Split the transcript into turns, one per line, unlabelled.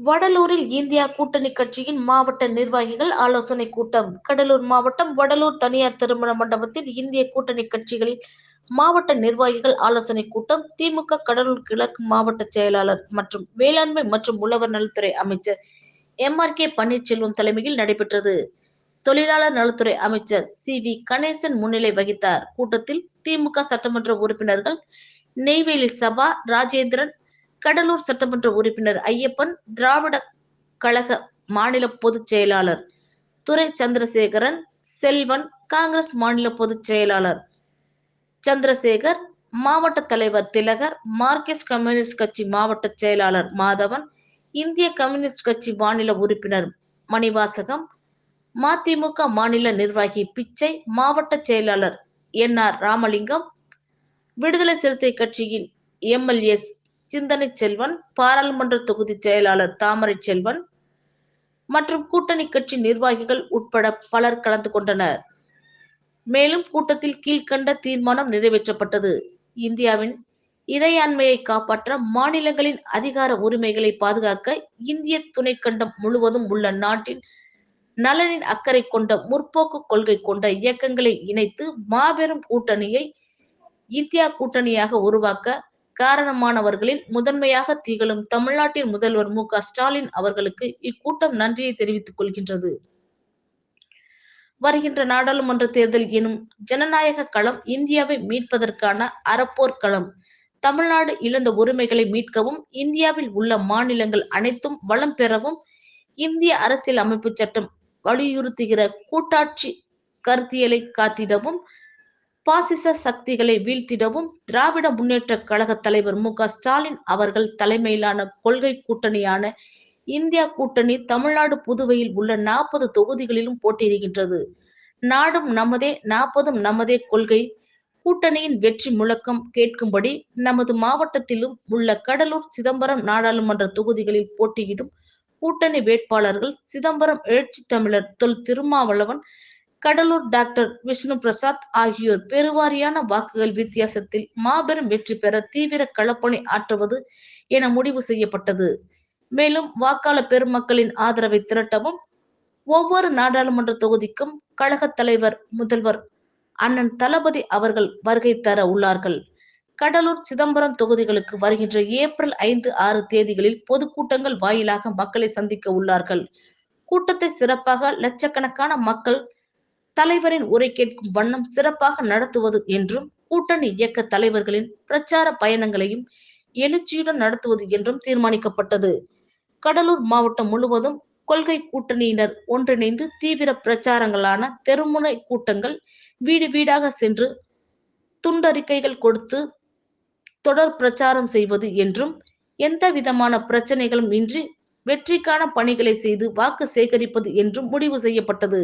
வடலூரில் India கூட்டணி கட்சியின் மாவட்ட நிர்வாகிகள் ஆலோசனை கூட்டம். கடலூர் மாவட்டம் வடலூர் தனியார் திருமண மண்டபத்தில் இந்திய கூட்டணி கட்சிகளில் மாவட்ட நிர்வாகிகள் ஆலோசனை கூட்டம். திமுக கடலூர் கிழக்கு மாவட்ட செயலாளர் மற்றும் வேளாண்மை மற்றும் உழவர் நலத்துறை அமைச்சர் எம். ஆர். கே. பன்னீர்செல்வம் தலைமையில் நடைபெற்றது. தொழிலாளர் நலத்துறை அமைச்சர் சி. வி. கணேசன் முன்னிலை வகித்தார். கூட்டத்தில் திமுக சட்டமன்ற உறுப்பினர்கள் நெய்வேலி சபா ராஜேந்திரன் கடலூர் சட்டமன்ற உறுப்பினர் ஐயப்பன் திராவிட கழக மாநில பொதுச் செயலாளர் துரை சந்திரசேகரன் செல்வன் காங்கிரஸ் மாநில பொதுச் செயலாளர் சந்திரசேகர் மாவட்ட தலைவர் திலகர் மார்க்சிஸ்ட் கம்யூனிஸ்ட் கட்சி மாவட்ட செயலாளர் மாதவன் இந்திய கம்யூனிஸ்ட் கட்சி மாநில உறுப்பினர் மணிவாசகம் மதிமுக மாநில நிர்வாகி பிச்சை மாவட்ட செயலாளர் என் ஆர் ராமலிங்கம் விடுதலை சிறுத்தை கட்சியின் எம்எல்ஏ சிந்தனை செல்வன் பாராளுமன்ற தொகுதி செயலாளர் தாமரை செல்வன் மற்றும் கூட்டணி கட்சி நிர்வாகிகள் உட்பட பலர் கலந்து கொண்டனர். மேலும் கூட்டத்தில் கீழ்கண்ட தீர்மானம் நிறைவேற்றப்பட்டது. இந்தியாவின் இறையாண்மையை காப்பாற்ற மாநிலங்களின் அதிகார உரிமைகளை பாதுகாக்க இந்திய துணைக்கண்டம் முழுவதும் உள்ள நாட்டின் நலனின் அக்கறை கொண்ட முற்போக்கு கொள்கை கொண்ட இயக்கங்களை இணைத்து மாபெரும் கூட்டணியை இந்தியா கூட்டணியாக உருவாக்க காரணமானவர்களில் முதன்மையாக திகழும் தமிழ்நாட்டின் முதல்வர் மு ஸ்டாலின் அவர்களுக்கு இக்கூட்டம் நன்றியை தெரிவித்துக் கொள்கின்றது. வருகின்ற நாடாளுமன்ற தேர்தல் எனும் ஜனநாயக களம் இந்தியாவை மீட்பதற்கான அறப்போர் களம். தமிழ்நாடு இழந்த உரிமைகளை மீட்கவும் இந்தியாவில் உள்ள மாநிலங்கள் அனைத்தும் வளம் பெறவும் இந்திய அரசியல் அமைப்பு சட்டம் வலியுறுத்துகிற கூட்டாட்சி கருத்தியலை காத்திடவும் பாசிச சக்திகளை வீழ்த்திடவும் திராவிட முன்னேற்ற கழக தலைவர் மு ஸ்டாலின் அவர்கள் தலைமையிலான கொள்கை கூட்டணியான இந்தியா கூட்டணி தமிழ்நாடு புதுவையில் உள்ள நாற்பது தொகுதிகளிலும் போட்டியிடுகின்றது. நாடும் நமதே நாற்பதும் நமதே கொள்கை. கூட்டணியின் வெற்றி முழக்கம் கேட்கும்படி நமது மாவட்டத்திலும் உள்ள கடலூர் சிதம்பரம் நாடாளுமன்ற தொகுதிகளில் போட்டியிடும் கூட்டணி வேட்பாளர்கள் சிதம்பரம் எழுச்சி தமிழர் தொல் திருமாவளவன் கடலூர் டாக்டர் விஷ்ணு பிரசாத் ஆகியோர் பெருவாரியான வாக்குகள் வித்தியாசத்தில் மாபெரும் வெற்றி பெற தீவிர களப்பணி ஆற்றுவது என முடிவு செய்யப்பட்டது. மேலும் வாக்காளர் பெருமக்களின் ஆதரவை திரட்டவும் ஒவ்வொரு நாடாளுமன்ற தொகுதிக்கும் கழக தலைவர் முதல்வர் அண்ணன் தளபதி அவர்கள் வருகை தர உள்ளார்கள். கடலூர் சிதம்பரம் தொகுதிகளுக்கு வருகின்ற ஏப்ரல் ஐந்து ஆறு தேதிகளில் பொதுக்கூட்டங்கள் வாயிலாக மக்களை சந்திக்க உள்ளார்கள். கூட்டத்தை சிறப்பாக லட்சக்கணக்கான மக்கள் தலைவரின் உரை கேட்கும் வண்ணம் சிறப்பாக நடத்துவது என்றும் கூட்டணி இயக்க தலைவர்களின் பிரச்சார பயணங்களையும் எழுச்சியுடன் நடத்துவது என்றும் தீர்மானிக்கப்பட்டது. கடலூர் மாவட்டம் முழுவதும் கொள்கை கூட்டணியினர் ஒன்றிணைந்து தீவிர பிரச்சாரங்களான தெருமுனை கூட்டங்கள் வீடு வீடாக சென்று துண்டறிக்கைகள் கொடுத்து தொடர் பிரச்சாரம் செய்வது என்றும் எந்த விதமான பிரச்சனைகளும் இன்றி வெற்றிக்கான பணிகளை செய்து வாக்கு சேகரிப்பது என்றும் முடிவு செய்யப்பட்டது.